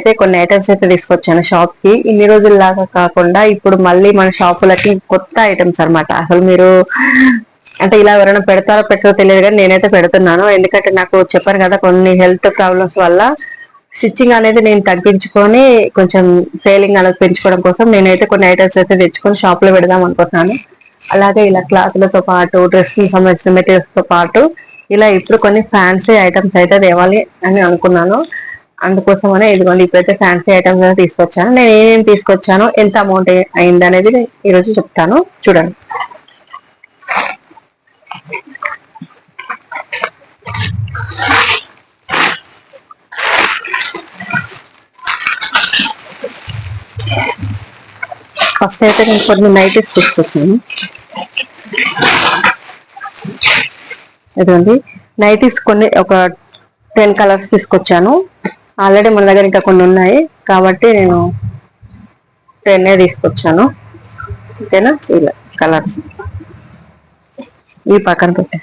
అయితే కొన్ని ఐటమ్స్ అయితే తీసుకొచ్చాను షాప్కి. ఇన్ని రోజుల్లాగా కాకుండా ఇప్పుడు మళ్ళీ మన షాపులకి కొత్త ఐటమ్స్ అనమాట అసలు మీరు అంటే ఇలా ఎవరైనా పెడతారో పెట్టరో తెలియదు కానీ నేనైతే పెడుతున్నాను. ఎందుకంటే నాకు చెప్పాను కదా కొన్ని హెల్త్ ప్రాబ్లమ్స్ వల్ల స్టిచ్చింగ్ అనేది నేను తగ్గించుకొని కొంచెం సేలింగ్ అనేది పెంచుకోవడం కోసం నేనైతే కొన్ని ఐటమ్స్ అయితే తెచ్చుకొని షాప్లో పెడదాం అనుకుంటున్నాను. అలాగే ఇలా క్లాసులతో పాటు డ్రెస్ సంబంధించిన మెటీరియల్స్తో పాటు ఇలా ఇప్పుడు కొన్ని ఫ్యాన్సీ ఐటమ్స్ అయితే తేవాలి అని అనుకున్నాను. అందుకోసమనే ఇదిగోండి ఇప్పుడైతే ఫ్యాన్సీ ఐటమ్స్ తీసుకొచ్చాను. నేను ఏమేమి తీసుకొచ్చాను ఎంత అమౌంట్ అయింది అనేది ఈరోజు చెప్తాను. చూడండి. ఫస్ట్ అయితే నేను కొన్ని నైటీస్ తీసుకొచ్చాను. ఇదండి నైటీస్ కొన్ని ఒక టెన్ కలర్స్ తీసుకొచ్చాను. ఆల్రెడీ మన దగ్గర ఇంకా కొన్ని ఉన్నాయి. కాబట్టి నేను టెన్నే తీసుకొచ్చాను. ఓకేనా? ఇలా కలర్స్. ఈ పక్కన పెట్టా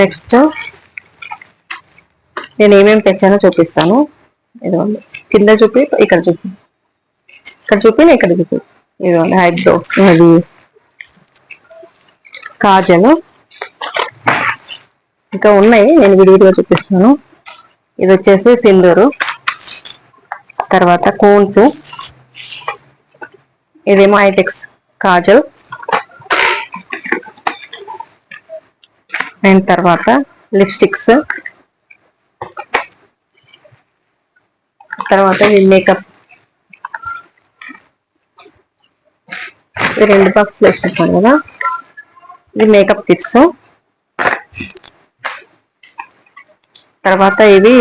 నెక్స్ట్ నేను ఏమేమి తెచ్చానో చూపిస్తాను. ఇదిగోండి. కింద చూపి ఇక్కడ చూపి. ఇక్కడ చూపి ఇక్కడ చూపి. ఇదిగోండి హైబ్రో. అది కాజలు. ఇంకా ఉన్నాయి. నేను విడివిడిగా చూపిస్తాను. ఇది వచ్చేసి సిందూరు తర్వాత కోన్స్. ఇదేమో ఐటెక్స్ కాజల్. అండ్ తర్వాత లిప్స్టిక్స్. తర్వాత మేకప్. ఈ రెండు బాక్స్ వేసుకుంటాను కదా. ఇది మేకప్ కిట్స్. తర్వాత ఇది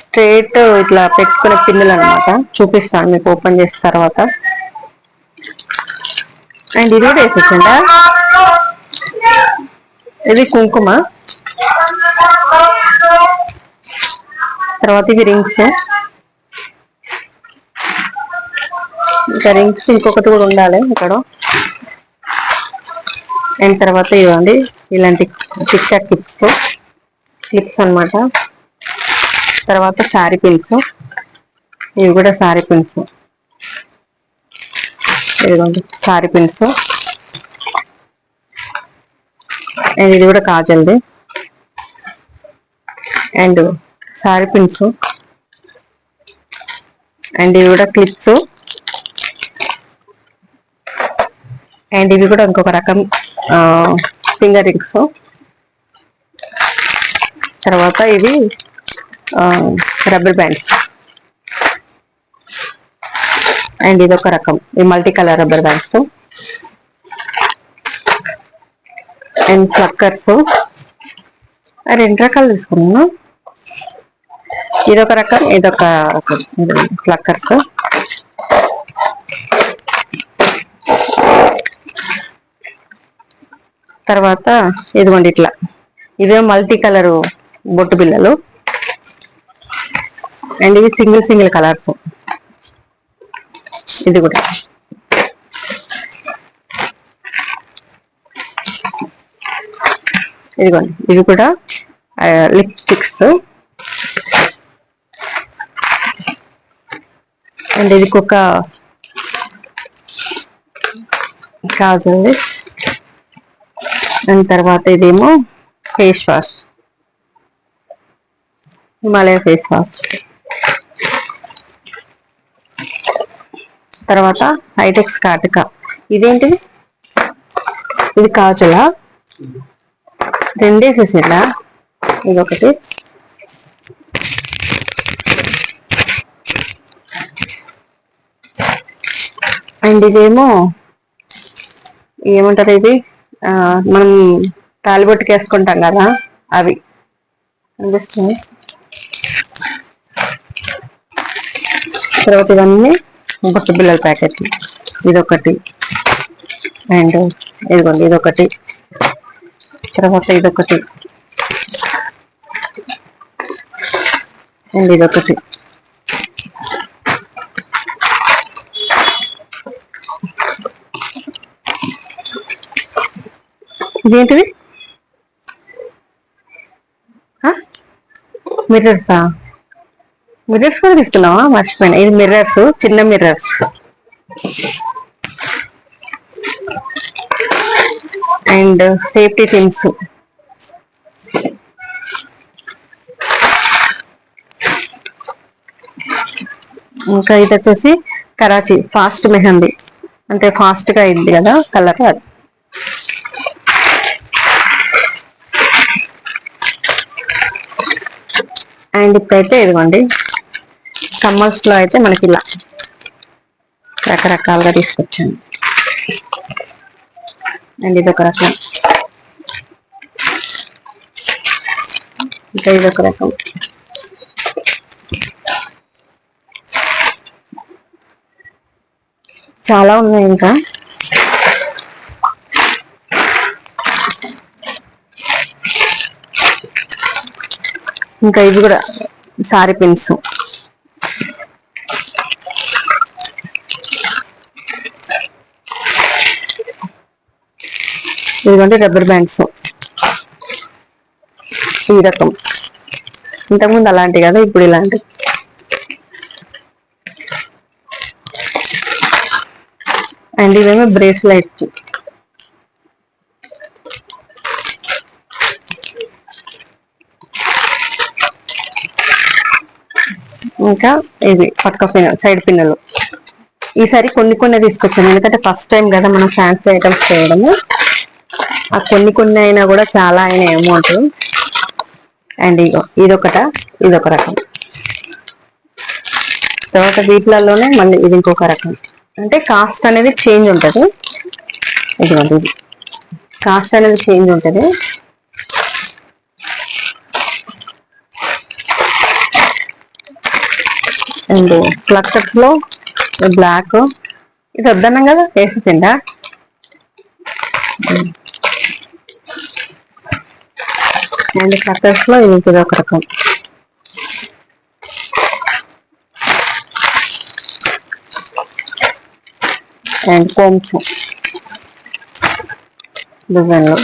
స్ట్రేట్ ఇట్లా పెట్టుకునే పిన్నులు అనమాట చూపిస్తాను మీకు ఓపెన్ చేసిన తర్వాత. అండ్ ఇది కూడా వేసేసండా ఇది కుంకుమ. తర్వాత ఇవి రింగ్స్. ఇంకా రింగ్స్ ఇంకొకటి కూడా ఉండాలి ఇక్కడ. అండ్ తర్వాత ఇవ్వండి ఇలాంటి చిక్కా క్లిప్స్ క్లిప్స్ అనమాట తర్వాత శారీ పిన్స్. ఇవి కూడా శారీ పిన్స్. ఇదిగోండి శారీ పిన్స్. అండ్ ఇది కూడా కాజల్ది. And sari pins. అండ్ ఇవి కూడా క్లిప్స్. అండ్ ఇవి కూడా ఇంకొక రకం ఫింగర్ రింగ్స్. తర్వాత ఇవి రబ్బర్ బ్యాండ్స్. అండ్ ఇది ఒక రకం ఈ multi colour rubber bands. And ఫ్లక్కర్స్ రెండు రకాలు తీసుకున్నాను. ఇదొక రకం ఇదొక రకం ఫ్లక్కర్స్ తర్వాత ఇదిగోండి ఇట్లా. ఇవే మల్టీ కలర్ బొట్టు బిల్లలు అండ్ ఇవి సింగిల్ సింగిల్ కలర్స్. ఇది కూడా. ఇదిగోండి. ఇవి కూడా లిప్స్టిక్స్ అండ్ ఇది ఒక కాజల్ దాని తర్వాత ఇదేమో face wash. Himalaya face wash. తర్వాత హైటెక్స్ కాటిక. ఇదేంటిది? ఇది కాజలా. రెండేసేసేలా ఇదొకటి. అండ్ ఇదేమో ఏమంటారు ఇది? మనం తాలిబొట్టుకి వేసుకుంటాం కదా అవి. అనిపిస్తుంది. తర్వాత ఇవన్నీ బొట్టు బిల్లల ప్యాకెట్లు. ఇదొకటి. అండ్ ఇదిగోండి ఇదొకటి. తర్వాత ఇదొకటి. అండ్ ఇదొకటి. ఇదేంటిది? మిర్రర్సా మిర్రర్స్ కూడా తీసుకున్నావా మర్చిపోయినా. ఇది మిర్రర్స్ చిన్న మిర్రర్స్ అండ్ సేఫ్టీ థింగ్స్ ఇంకా ఇది వచ్చేసి కరాచీ ఫాస్ట్ మెహందీ. అంటే ఫాస్ట్గా అయింది కదా కలర్ అది. అండ్ ఇప్పుడైతే ఇదిగోండి కమ్మల్స్లో అయితే మనకి ఇలా రకరకాలుగా తీసుకొచ్చాను. అండ్ ఇది ఒక రకం. ఇంకా ఇది ఒక రకం. చాలా ఉన్నాయి ఇంకా. ఇంకా ఇవి కూడా సారీ పిన్స్ ఇదిగోండి రబ్బర్ బ్యాండ్స్ ఈ రకం. ఇంతకుముందు అలాంటివి కదా ఇప్పుడు ఇలాంటివి అండ్ ఇవేమో బ్రేస్లెట్ ఇంకా ఇది పక్క పిన్ సైడ్ పిన్నలు. ఈసారి కొన్ని కొన్ని తీసుకొచ్చాను ఎందుకంటే ఫస్ట్ టైం కదా మనం ఫ్యాన్సీ ఐటమ్స్ చేయడము. ఆ కొన్ని కొన్ని అయినా కూడా చాలా అయిన అమౌంట్ అండ్ ఇగో ఇదొకట ఇదొక రకం. తర్వాత వీటిలలోనే మళ్ళీ ఇది ఇంకొక రకం. అంటే కాస్ట్ అనేది చేంజ్ ఉంటుంది. ఇదిగోండి ఇది. కాస్ట్ అనేది చేంజ్ ఉంటుంది. అండ్ ఫ్లక్సర్స్లో బ్లాక్ ఇది వద్దన్నాం కదా వేసేసిందా అండ్ క్లక్టర్స్లో ఇది ఇది ఒక రకం. And combs. డిజైన్లో.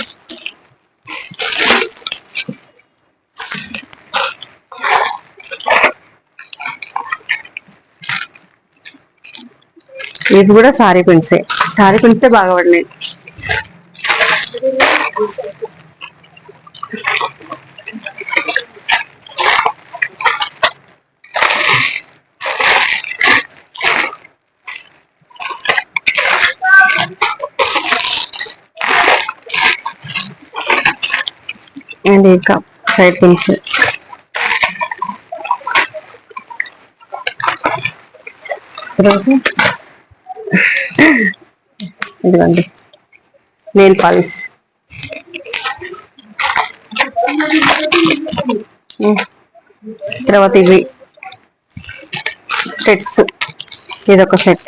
ఇది కూడా సారీ పిన్సే సారీ పిన్సే బాగా పడినాయి అండ్ ఇంకా సైడ్ పిన్స్ తర్వాత ఇదిగోండి. నెయిల్ పాలిష్ తర్వాత ఇవి. సెట్స్ ఇదొక సెట్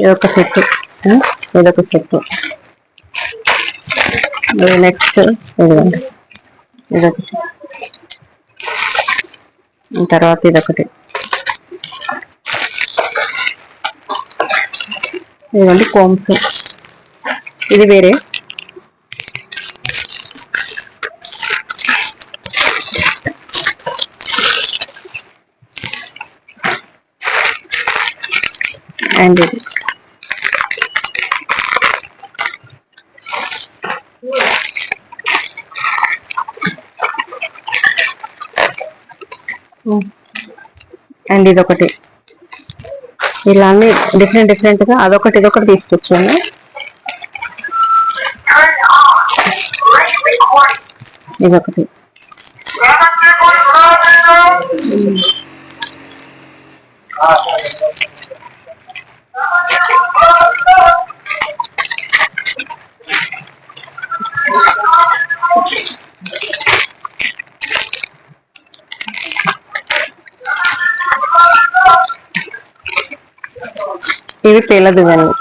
ఇదొక సెట్ ఇదొక సెట్ నెక్స్ట్ ఇదిగోండి. ఇదొక తర్వాత ఇదొకటి. ఇదండి కోమ్స్. ఇది వేరే. అండ్ ఇది. అండ్ ఇదొకటి. ఇలా అన్ని డిఫరెంట్ డిఫరెంట్గా అదొకటి ఇదొకటి తీసుకొచ్చాను. ఇదొకటి. ఇవి పేల దువ్వెనలు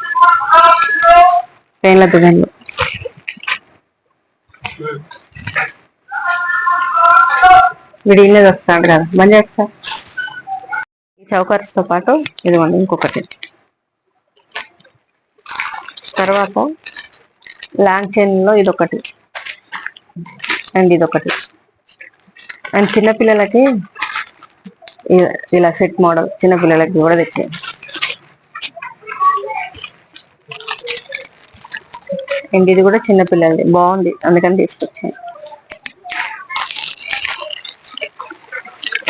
పేల దువ్వెనలు వీడి వస్తాడు కదా. మంచి సార్ ఈ చౌకర్స్తో పాటు ఇదిగోండి ఇంకొకటి. తర్వాత లాంగ్ చైన్లో ఇదొకటి. అండ్ ఇదొకటి. అండ్ చిన్నపిల్లలకి ఇలా సెట్ మోడల్ చిన్నపిల్లలకి కూడా తెచ్చాయి అండ్ ఇది కూడా చిన్నపిల్లలది బాగుంది. అందుకని తీసుకొచ్చాను.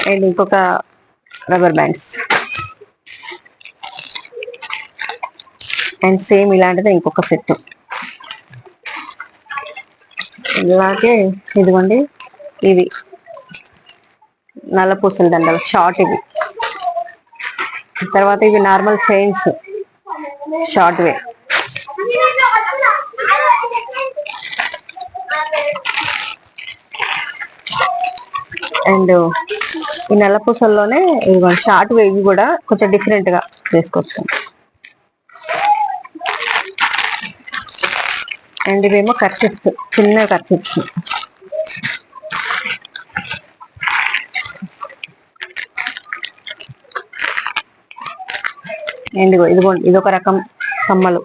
అండ్ ఇంకొక రబ్బర్ బ్యాండ్స్. అండ్ సేమ్ ఇలాంటిది ఇంకొక సెట్ ఇలాగే ఇదిగోండి. ఇవి. నల్ల పూసల దండలు. షార్ట్ ఇవి. తర్వాత ఇవి normal chains. Short way and ఈ నల్ల పూసల్లోనే షార్ట్ వేవి కూడా కొంచెం డిఫరెంట్గా వేసుకోవచ్చు. అండ్ ఇవేమో కర్చిప్స్ చిన్న కర్చిప్స్ అండ్ ఇదిగోండి ఇదొక రకం కమ్మలు.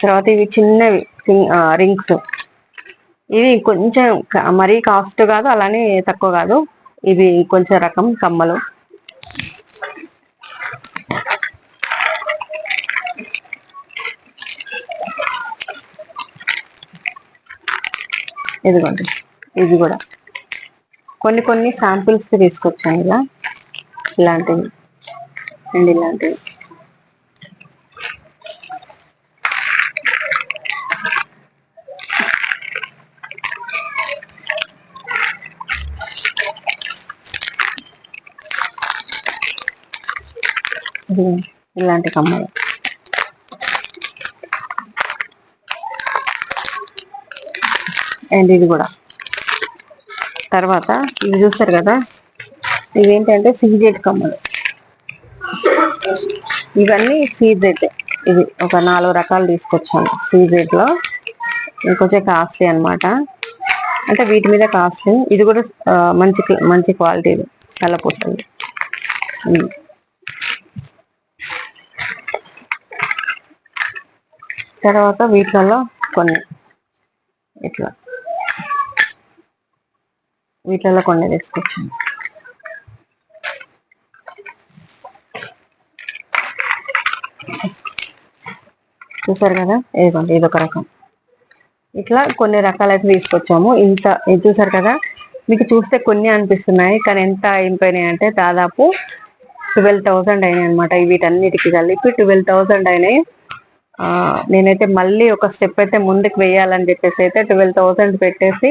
తర్వాత ఇవి చిన్నవి. రింగ్స్ ఇవి కొంచెం మరీ కాస్ట్ కాదు అలానే తక్కువ కాదు. ఇవి కొంచెం రకం కమ్మలు. ఇదిగోండి. ఇది కూడా. కొన్ని కొన్ని శాంపిల్స్ తీసుకొచ్చాను ఇలా. ఇలాంటివి. అండ్ ఇలాంటివి. ఇలాంటి కమ్మలు. అండ్ ఇది కూడా. తర్వాత ఇవి చూస్తారు కదా ఇవేంటంటే సీజెడ్ కమ్మలు. ఇవన్నీ సీజెడ్. ఇది ఒక నాలుగు రకాలు తీసుకొచ్చాను. సీజెడ్లో ఇంకొంచెం కాస్ట్లీ అనమాట అంటే వీటి మీద కాస్ట్లీ. ఇది కూడా మంచి మంచి క్వాలిటీ కలపూసలు తర్వాత వీటిలలో కొన్ని. ఇట్లా. వీటిలలో కొన్ని తీసుకొచ్చాను. చూసారు కదా? ఇదిగోండి ఇదొక రకం. ఇట్లా కొన్ని రకాలైతే తీసుకొచ్చాము. ఇంత ఇది చూసారు కదా? మీకు చూస్తే కొన్ని అనిపిస్తున్నాయి కానీ ఎంత అయిపోయినాయి అంటే దాదాపు ట్వెల్వ్ థౌసండ్ అయినాయి అనమాట వీటన్నిటికి కలిపి ట్వెల్వ్ థౌసండ్ అయినాయి. నేనైతే మళ్ళీ ఒక స్టెప్ అయితే ముందుకు వెయ్యాలని చెప్పేసి అయితే ట్వెల్వ్ థౌసండ్ పెట్టేసి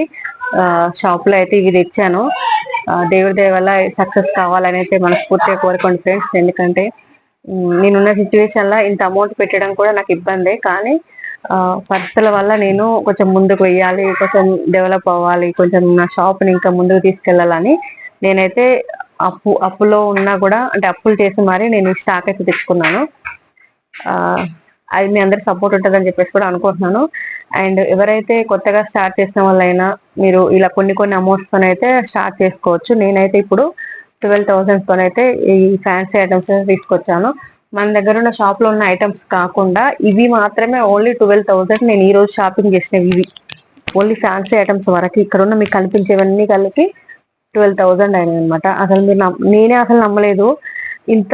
షాప్లో అయితే ఇవి తెచ్చాను దేవుడి దేవ వల్ల సక్సెస్ కావాలని అయితే మనస్ఫూర్తిగా కోరుకోండి ఫ్రెండ్స్. ఎందుకంటే నేనున్న సిచ్యువేషన్లో ఇంత అమౌంట్ పెట్టడం కూడా నాకు ఇబ్బందే. కానీ పరిస్థితుల వల్ల నేను కొంచెం ముందుకు వెయ్యాలి కొంచెం డెవలప్ అవ్వాలి కొంచెం నా షాప్ని ఇంకా ముందుకు తీసుకెళ్ళాలని నేనైతే అప్పు అప్పులో ఉన్నా కూడా అంటే అప్పులు చేసి మరి నేను స్టాక్ అయితే తెచ్చుకున్నాను. అది మీ అందరి సపోర్ట్ ఉంటుందని చెప్పేసి కూడా అనుకుంటున్నాను. అండ్ ఎవరైతే కొత్తగా స్టార్ట్ చేసిన వాళ్ళైనా మీరు ఇలా కొన్ని కొన్ని అమౌంట్స్ అయితే స్టార్ట్ చేసుకోవచ్చు. నేనైతే ఇప్పుడు ట్వెల్వ్ థౌసండ్స్ అయితే ఈ ఫ్యాన్సీ ఐటమ్స్ తీసుకొచ్చాను. మన దగ్గర ఉన్న షాప్లో ఉన్న ఐటమ్స్ కాకుండా ఇవి మాత్రమే ఓన్లీ ట్వెల్వ్ థౌసండ్ నేను ఈ రోజు షాపింగ్ చేసినవి ఇవి. ఓన్లీ ఫ్యాన్సీ ఐటమ్స్ వరకు ఇక్కడ ఉన్న మీకు కనిపించేవన్నీ కలిపి ట్వెల్వ్ థౌసండ్ అయినాయి అనమాట అసలు మీరు నేనే అసలు నమ్మలేదు ఇంత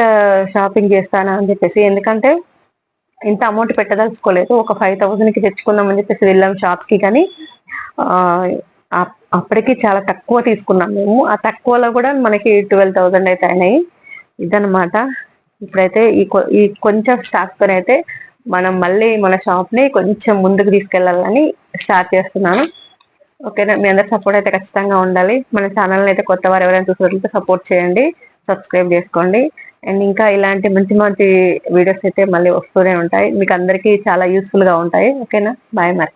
షాపింగ్ చేస్తానా అని చెప్పేసి. ఎందుకంటే ఇంత అమౌంట్ పెట్టదలుచుకోలేదు. ఒక ఫైవ్ థౌసండ్కి తెచ్చుకుందాం చెప్పేసి వెళ్ళాం షాప్కి కానీ అప్పటికి చాలా తక్కువ తీసుకున్నాం మేము. ఆ తక్కువలో కూడా మనకి ట్వెల్వ్ థౌసండ్ అయితే అయినాయి. ఇదనమాట ఇప్పుడైతే ఈ ఈ కొంచెం స్టాక్ అయితే మనం మళ్ళీ మన షాప్ని కొంచెం ముందుకు తీసుకెళ్ళాలని స్టార్ట్ చేస్తున్నాను. ఓకేనా? మీ అందరి సపోర్ట్ అయితే ఖచ్చితంగా ఉండాలి. మన ఛానల్ని అయితే కొత్త వారు ఎవరైనా చూసినట్లయితే సపోర్ట్ చేయండి. సబ్స్క్రైబ్ చేసుకోండి. అండ్ ఇంకా ఇలాంటి మంచి మంచి వీడియోస్ అయితే మళ్ళీ వస్తూనే ఉంటాయి. మీకు అందరికీ చాలా యూస్ఫుల్గా ఉంటాయి. ఓకేనా బాయ్ మరి.